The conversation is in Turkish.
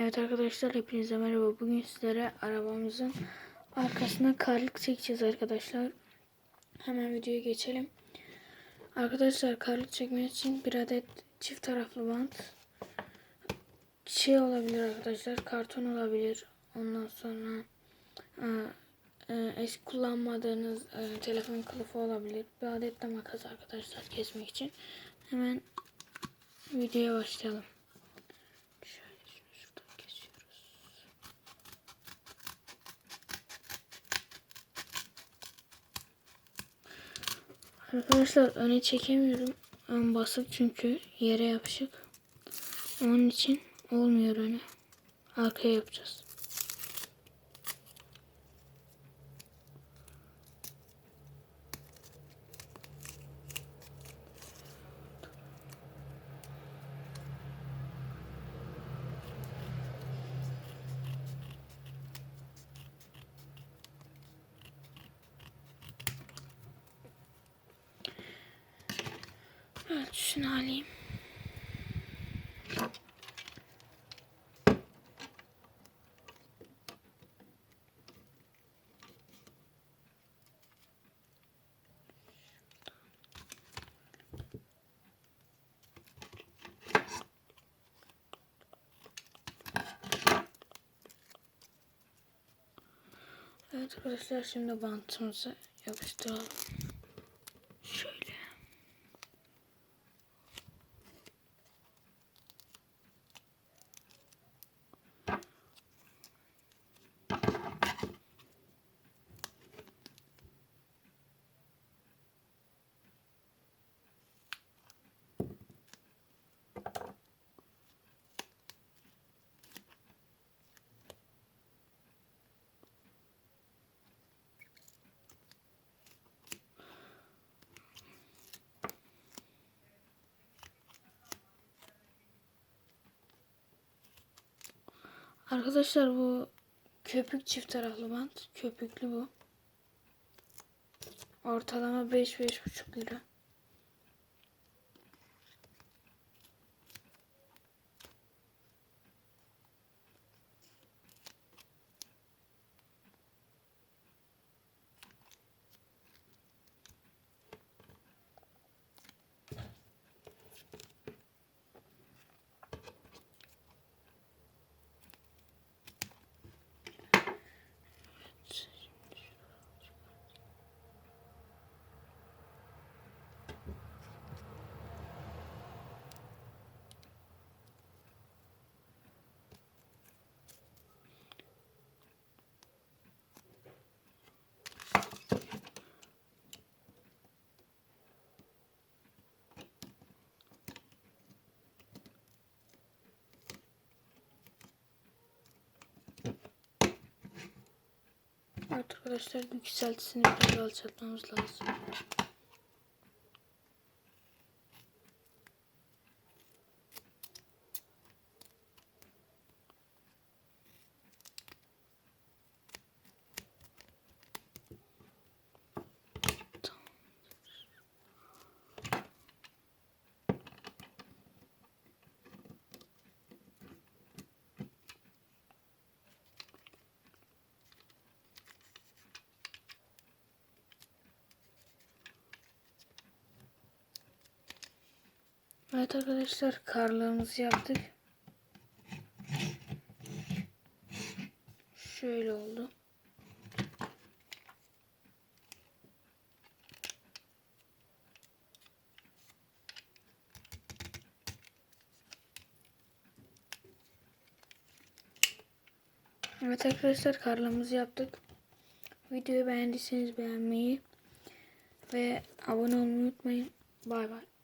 Evet arkadaşlar hepinize merhaba. Bugün sizlere arabamızın arkasına karlık çekeceğiz arkadaşlar. Hemen videoya geçelim. Arkadaşlar karlık çekmek için bir adet çift taraflı bant şey olabilir arkadaşlar. Karton olabilir. Ondan sonra e, e, eski kullanmadığınız e, telefon kılıfı olabilir. Bir adet de makas arkadaşlar kesmek için. Hemen videoya başlayalım. Şöyle şunu şuradan kesiyoruz. Arkadaşlar öne çekemiyorum. Ön basık çünkü yere yapışık. Onun için olmuyor öne. Arkaya yapacağız. Evet şunu alayım. Evet arkadaşlar şimdi bantımızı yapıştıralım. Arkadaşlar bu köpük çift taraflı bant. Köpüklü bu. Ortalama 5-5,5 lira. Arkadaşlar yükseltisini biraz alçaltmamız lazım. Evet arkadaşlar karlığımızı yaptık. Şöyle oldu. Evet arkadaşlar karlamızı yaptık. Videoyu beğendiyseniz beğenmeyi ve abone olmayı unutmayın. Bay bay.